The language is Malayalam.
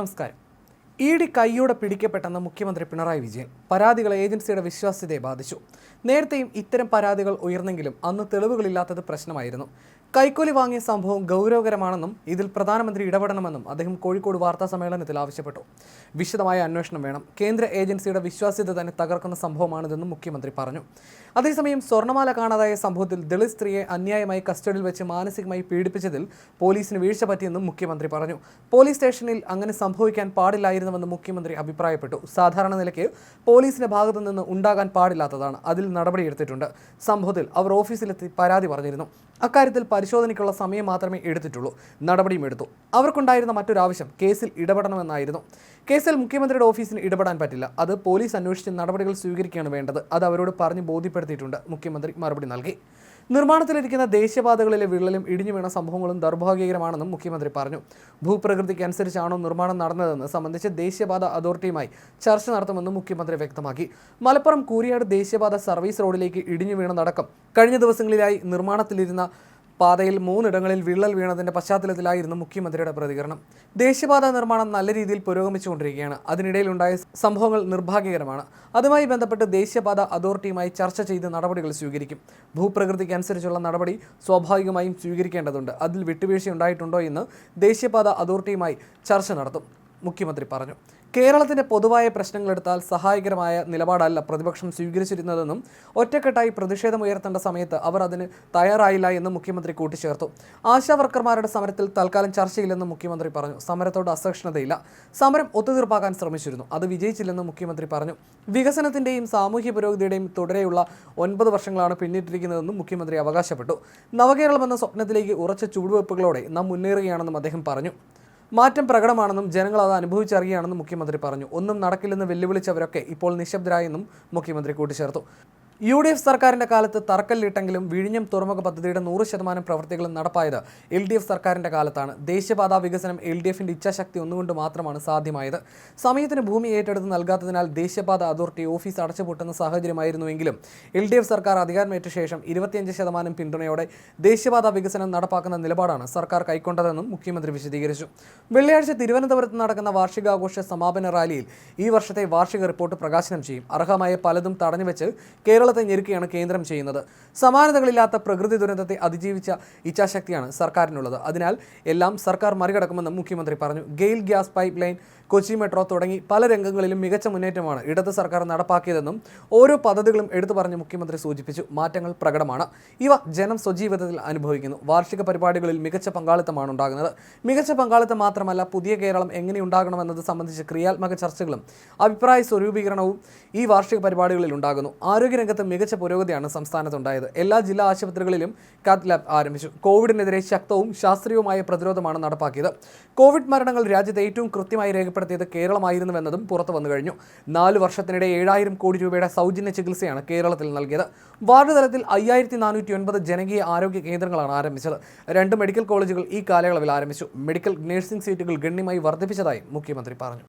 നമസ്കാരം. ഇ ഡി കൈയോടെ പിടിക്കപ്പെട്ടെന്ന് മുഖ്യമന്ത്രി പിണറായി വിജയൻ പരാതികൾ ഏജൻസിയുടെ വിശ്വാസ്യതയെ ബാധിച്ചു. നേരത്തെയും ഇത്തരം പരാതികൾ ഉയർന്നെങ്കിലും അന്ന് തെളിവുകളില്ലാത്തത് പ്രശ്നമായിരുന്നു. കൈക്കൂലി വാങ്ങിയ സംഭവം ഗൗരവകരമാണെന്നും ഇതിൽ പ്രധാനമന്ത്രി ഇടപെടണമെന്നും അദ്ദേഹം കോഴിക്കോട് വാർത്താ സമ്മേളനത്തിൽ ആവശ്യപ്പെട്ടു. വിശദമായ അന്വേഷണം വേണം. കേന്ദ്ര ഏജൻസിയുടെ വിശ്വാസ്യത തന്നെ തകർക്കുന്ന സംഭവമാണിതെന്നും മുഖ്യമന്ത്രി പറഞ്ഞു. അതേസമയം സ്വർണമാല കാണാതായ സംഭവത്തിൽ ദളിത് സ്ത്രീയെ അന്യായമായി കസ്റ്റഡിയിൽ വെച്ച് മാനസികമായി പീഡിപ്പിച്ചതിൽ പോലീസിന് വീഴ്ച പറ്റിയെന്നും മുഖ്യമന്ത്രി പറഞ്ഞു. പോലീസ് സ്റ്റേഷനിൽ അങ്ങനെ സംഭവിക്കാൻ പാടില്ലായിരുന്നുവെന്ന് മുഖ്യമന്ത്രി അഭിപ്രായപ്പെട്ടു. സാധാരണ നിലയ്ക്ക് പോലീസിന്റെ ഭാഗത്തു നിന്ന് ഉണ്ടാകാൻ പാടില്ലാത്തതാണ്. അതിൽ നടപടിയെടുത്തിട്ടുണ്ട്. സംഭവത്തിൽ അവർ ഓഫീസിലെത്തി പരാതി പറഞ്ഞിരുന്നു. അക്കാര്യത്തിൽ പരിശോധനയ്ക്കുള്ള സമയം മാത്രമേ എടുത്തിട്ടുള്ളൂ. നടപടിയും എടുത്തു. അവർക്കുണ്ടായിരുന്ന മറ്റൊരാവശ്യം കേസിൽ ഇടപെടണമെന്നായിരുന്നു. കേസിൽ മുഖ്യമന്ത്രിയുടെ ഓഫീസിന് ഇടപെടാൻ പറ്റില്ല. അത് പോലീസ് അന്വേഷിച്ച് നടപടികൾ സ്വീകരിക്കുകയാണ് വേണ്ടത്. അത് അവരോട് പറഞ്ഞ് ബോധ്യപ്പെടുത്തിയിട്ടുണ്ട്. മുഖ്യമന്ത്രി മറുപടി നൽകി. നിർമ്മാണത്തിലിരിക്കുന്ന ദേശീയപാതകളിലെ വിള്ളലും ഇടിഞ്ഞു വീണ സംഭവങ്ങളും ദൗർഭാഗ്യകരമാണെന്നും മുഖ്യമന്ത്രി പറഞ്ഞു. ഭൂപ്രകൃതിക്ക് അനുസരിച്ചാണോ നിർമ്മാണം നടന്നതെന്ന് സംബന്ധിച്ച് ദേശീയപാത അതോറിറ്റിയുമായി ചർച്ച നടത്തുമെന്നും മുഖ്യമന്ത്രി വ്യക്തമാക്കി. മലപ്പുറം കൂരിയാട് ദേശീയപാത സർവീസ് റോഡിലേക്ക് ഇടിഞ്ഞു വീണതടക്കം കഴിഞ്ഞ ദിവസങ്ങളിലായി നിർമ്മാണത്തിലിരുന്ന പാതയിൽ മൂന്നിടങ്ങളിൽ വിള്ളൽ വീണതിന്റെ പശ്ചാത്തലത്തിലായിരുന്നു മുഖ്യമന്ത്രിയുടെ പ്രതികരണം. ദേശീയപാത നിർമ്മാണം നല്ല രീതിയിൽ പുരോഗമിച്ചുകൊണ്ടിരിക്കുകയാണ്. അതിനിടയിലുണ്ടായ സംഭവങ്ങൾ നിർഭാഗ്യകരമാണ്. അതുമായി ബന്ധപ്പെട്ട് ദേശീയപാത അതോറിറ്റിയുമായി ചർച്ച ചെയ്ത് നടപടികൾ സ്വീകരിക്കും. ഭൂപ്രകൃതിക്ക് അനുസരിച്ചുള്ള നടപടി സ്വാഭാവികമായും സ്വീകരിക്കേണ്ടതുണ്ട്. അതിൽ വിട്ടുവീഴ്ച ഉണ്ടായിട്ടുണ്ടോ എന്ന് ദേശീയപാത അതോറിറ്റിയുമായി ചർച്ച നടത്തും മുഖ്യമന്ത്രി പറഞ്ഞു. കേരളത്തിന്റെ പൊതുവായ പ്രശ്നങ്ങൾ പ്രശ്നങ്ങളെടുത്താൽ സഹായകരമായ നിലപാടല്ല പ്രതിപക്ഷം സ്വീകരിച്ചിരുന്നതെന്നും ഒറ്റക്കെട്ടായി പ്രതിഷേധമുയർത്തേണ്ട സമയത്ത് അവർ അതിന് തയ്യാറായില്ല എന്നും മുഖ്യമന്ത്രി കൂട്ടിച്ചേർത്തു. ആശാവർക്കർമാരുടെ സമരത്തിൽ തൽക്കാലം ചർച്ചയില്ലെന്നും മുഖ്യമന്ത്രി പറഞ്ഞു. സമരത്തോട് അസഹിഷ്ണുതയില്ല. സമരം ഒത്തുതീർപ്പാക്കാൻ ശ്രമിച്ചിരുന്നു. അത് വിജയിച്ചില്ലെന്നും മുഖ്യമന്ത്രി പറഞ്ഞു. വികസനത്തിന്റെയും സാമൂഹ്യ പുരോഗതിയുടെയും തുടരെയുള്ള ഒൻപത് വർഷങ്ങളാണ് പിന്നിട്ടിരിക്കുന്നതെന്നും മുഖ്യമന്ത്രി അവകാശപ്പെട്ടു. നവകേരളം എന്ന സ്വപ്നത്തിലേക്ക് ഉറച്ച ചുവടുവെപ്പുകളോടെ നാം മുന്നേറുകയാണെന്നും അദ്ദേഹം പറഞ്ഞു. മാറ്റം പ്രകടമാണെന്നും ജനങ്ങൾ അത് അനുഭവിച്ചറിയുകയാണെന്നും മുഖ്യമന്ത്രി പറഞ്ഞു. ഒന്നും നടക്കില്ലെന്ന് വെല്ലുവിളിച്ചവരൊക്കെ ഇപ്പോൾ നിശബ്ദരായെന്നും മുഖ്യമന്ത്രി കൂട്ടിച്ചേർത്തു. യു ഡി എഫ് സർക്കാരിന്റെ കാലത്ത് തറക്കല്ലിട്ടെങ്കിലും വിഴിഞ്ഞം തുറമുഖ പദ്ധതിയുടെ നൂറ് ശതമാനം പ്രവൃത്തികളും നടപ്പായത് എൽ ഡി എഫ് സർക്കാരിന്റെ കാലത്താണ്. ദേശീയപാതാ വികസനം എൽ ഡി എഫിന്റെ ഇച്ഛാശക്തി ഒന്നുകൊണ്ട് മാത്രമാണ് സാധ്യമായത്. സമയത്തിന് ഭൂമി ഏറ്റെടുത്ത് നൽകാത്തതിനാൽ ദേശീയപാത അതോറിറ്റി ഓഫീസ് അടച്ചുപൂട്ടുന്ന സാഹചര്യമായിരുന്നുവെങ്കിലും എൽ ഡി എഫ് സർക്കാർ അധികാരമേറ്റ ശേഷം ഇരുപത്തിയഞ്ച് ശതമാനം പിന്തുണയോടെ ദേശീയപാത വികസനം നടപ്പാക്കുന്ന നിലപാടാണ് സർക്കാർ കൈക്കൊണ്ടതെന്നും മുഖ്യമന്ത്രി വിശദീകരിച്ചു. വെള്ളിയാഴ്ച തിരുവനന്തപുരത്ത് നടക്കുന്ന വാർഷികാഘോഷ സമാപന റാലിയിൽ ഈ വർഷത്തെ വാർഷിക റിപ്പോർട്ട് പ്രകാശനം ചെയ്യും. അർഹമായ പലതും തടഞ്ഞുവെച്ച് കേരളത്തെ ഞെരുക്കുകയാണ് കേന്ദ്രം ചെയ്യുന്നത്. സമാനതകളില്ലാത്ത പ്രകൃതി ദുരന്തത്തെ അതിജീവിച്ച ഇച്ഛാശക്തിയാണ് സർക്കാരിനുള്ളത്. അതിനാൽ എല്ലാം സർക്കാർ മറികടക്കുമെന്നും മുഖ്യമന്ത്രി പറഞ്ഞു. GAIL gas pipeline Kochi metro തുടങ്ങി പല രംഗങ്ങളിലും മികച്ച മുന്നേറ്റമാണ് ഇടത് സർക്കാർ നടപ്പാക്കിയതെന്നും ഓരോ പദ്ധതികളും എടുത്തു പറഞ്ഞ് മുഖ്യമന്ത്രി സൂചിപ്പിച്ചു. മാറ്റങ്ങൾ പ്രകടമാണ്. ഇവ ജനം സ്വജീവിതത്തിൽ അനുഭവിക്കുന്നു. വാർഷിക പരിപാടികളിൽ മികച്ച പങ്കാളിത്തമാണ് ഉണ്ടാകുന്നത്. മികച്ച പങ്കാളിത്തം മാത്രമല്ല പുതിയ കേരളം എങ്ങനെ ഉണ്ടാകണമെന്നത് സംബന്ധിച്ച് ക്രിയാത്മക ചർച്ചകളും അഭിപ്രായ സ്വരൂപീകരണവും ഈ വാർഷിക പരിപാടികളിൽ ഉണ്ടാകുന്നു. ആരോഗ്യരംഗത്ത് മികച്ച പുരോഗതിയാണ് സംസ്ഥാനത്തുണ്ടായത്. എല്ലാ ജില്ലാ ആശുപത്രികളിലും കാത്ത് ലാബ് ആരംഭിച്ചു. കോവിഡിനെതിരെ ശക്തവും ശാസ്ത്രീയവുമായ പ്രതിരോധമാണ് നടപ്പാക്കിയത്. കോവിഡ് മരണങ്ങൾ രാജ്യത്ത് ഏറ്റവും കൃത്യമായി രേഖപ്പെടുത്തിയത് കേരളമായിരുന്നുവെന്നതും പുറത്തു വന്നു കഴിഞ്ഞു. നാല് വർഷത്തിനിടെ ഏഴായിരം കോടി രൂപയുടെ സൗജന്യ ചികിത്സയാണ് കേരളത്തിൽ നൽകിയത്. വാർഡ് തലത്തിൽ അയ്യായിരത്തി നാനൂറ്റി ഒൻപത് ജനകീയ ആരോഗ്യ കേന്ദ്രങ്ങളാണ് ആരംഭിച്ചത്. രണ്ട് മെഡിക്കൽ കോളേജുകൾ ഈ കാലയളവിൽ ആരംഭിച്ചു. മെഡിക്കൽ നഴ്സിംഗ് സീറ്റുകൾ ഗണ്യമായി വർദ്ധിപ്പിച്ചതായി മുഖ്യമന്ത്രി പറഞ്ഞു.